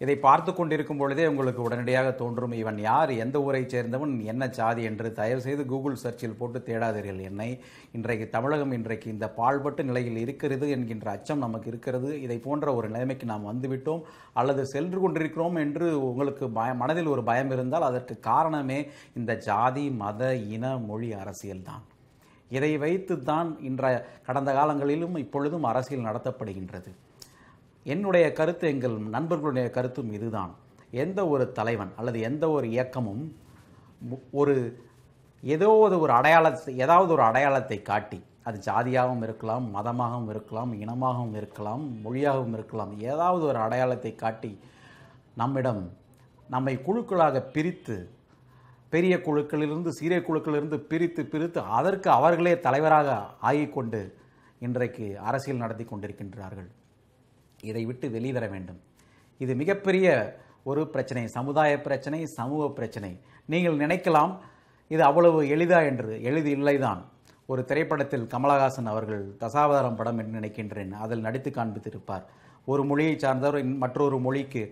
இதை பார்த்து கொண்டிருக்கும் பொழுதே உங்களுக்கு உடனடியாக தோன்றும் இவன் யார்? எந்த ஊரைச் சேர்ந்தவன்? என்ன சாதி? என்று தயவு செய்து கூகுள் சர்ச்சில் போட்டு தேடாதீர்கள். என்னை இன்றைக்கு தமிழகம் இன்றைக்கு இந்த பாழ்பட்டு நிலையில் இருக்கிறது என்கின்ற அச்சம் நமக்கு இருக்கிறது. இதை போன்ற ஒரு நிலைமைக்கு நாம் வந்துவிட்டோம். அல்லது சென்று கொண்டிருக்கிறோம் என்று உங்களுக்கு பய மனதில் ஒரு பயம் இருந்தால் அதற்கு காரணமே இந்த ஜாதி மத இன மொழி அரசியல்தான் இதை வைத்து தான் இன்றைய கடந்த காலங்களிலும் இப்பொழுதும் அரசியல் நடத்தப்படுகின்றது. என்னுடைய கருத்து எங்கள் நண்பர்களுடைய கருத்தும் இதுதான். எந்த ஒரு தலைவன் அல்லது எந்த ஒரு இயக்கமும் மு- ஒரு ஏதாவது ஒரு ஒரு அடையாளத்தை ஏதாவது ஒரு அடையாளத்தை காட்டி அது ஜாதியாகவும் இருக்கலாம் மதமாகவும் இருக்கலாம் இனமாகவும் இருக்கலாம் மொழியாகவும் இருக்கலாம் ஏதாவது ஒரு அடையாளத்தை காட்டி நம்மிடம் நம்மை குழுக்களாக பிரித்து பெரிய குழுக்களிலிருந்து சிறிய குழுக்களிலிருந்து பிரித்து பிரித்து அதற்கு அவர்களே தலைவராக ஆகிக்கொண்டு இன்றைக்கு அரசியல் நடத்தி கொண்டிருக்கின்றார்கள். இதை விட்டு வெளிவர வேண்டும். இது மிகப்பெரிய ஒரு பிரச்சனை சமுதாய பிரச்சனை சமூக பிரச்சனை. நீங்கள் நினைக்கலாம் இது அவ்வளவு எளிதா என்று எளிது இல்லைதான். ஒரு திரைப்படத்தில் கமலஹாசன் அவர்கள் தசாவதாரம் படம் என்று நினைக்கின்றேன். அதில் நடித்து காண்பித்திருப்பார். ஒரு மொழியை சார்ந்தவர் மற்றொரு மொழிக்கு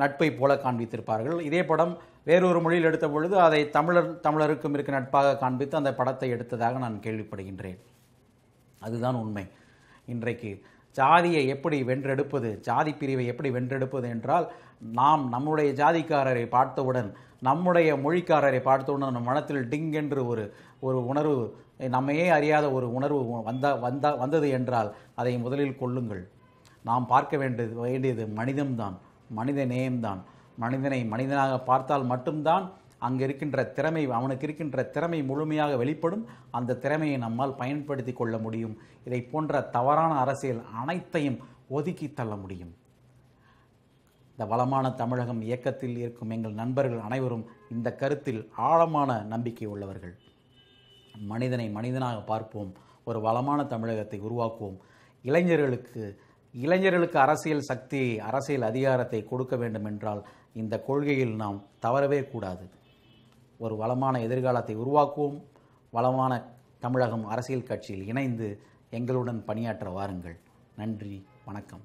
நட்பை போல காண்பித்திருப்பார்கள். இதே படம் வேறொரு மொழியில் எடுத்த பொழுது அதை தமிழர் தமிழருக்கும் இருக்க நட்பாக காண்பித்து அந்த படத்தை எடுத்ததாக நான் கேள்விப்படுகின்றேன். அதுதான் உண்மை. இன்றைக்கு ஜாதியை எப்படி வென்றெடுப்பது ஜாதி பிரிவை எப்படி வென்றெடுப்பது என்றால் நாம் நம்முடைய ஜாதிக்காரரை பார்த்தவுடன் நம்முடைய மொழிக்காரரை பார்த்தவுடன் நம் மனத்தில் டிங் என்று ஒரு ஒரு உணர்வு நம்மையே அறியாத ஒரு உணர்வு வந்த வந்த வந்தது என்றால் அதை முதலில் கொள்ளுங்கள். நாம் பார்க்க வேண்டியது வேண்டியது மனிதம்தான் மனித நேயம்தான் மனிதனை மனிதனாக பார்த்தால் மட்டும்தான் அங்கே இருக்கின்ற திறமை அவனுக்கு இருக்கின்ற திறமை முழுமையாக வெளிப்படும். அந்த திறமையை நம்மால் பயன்படுத்தி கொள்ள முடியும். இதை போன்ற தவறான அரசியல் அனைத்தையும் ஒதுக்கி தள்ள முடியும். இந்த வளமான தமிழகம் இயக்கத்தில் இருக்கும் எங்கள் நண்பர்கள் அனைவரும் இந்த கருத்தில் ஆழமான நம்பிக்கை உள்ளவர்கள். மனிதனை மனிதனாக பார்ப்போம். ஒரு வளமான தமிழகத்தை உருவாக்குவோம். இளைஞர்களுக்கு இளைஞர்களுக்கு அரசியல் சக்தி அரசியல் அதிகாரத்தை கொடுக்க வேண்டும் என்றால் இந்த கொள்கையில் நாம் தவறவே கூடாது. ஒரு வளமான எதிர்காலத்தை உருவாக்குவோம். வளமான தமிழகம் அரசியல் கட்சியில் இணைந்து எங்களுடன் பணியாற்ற வாருங்கள். நன்றி வணக்கம்.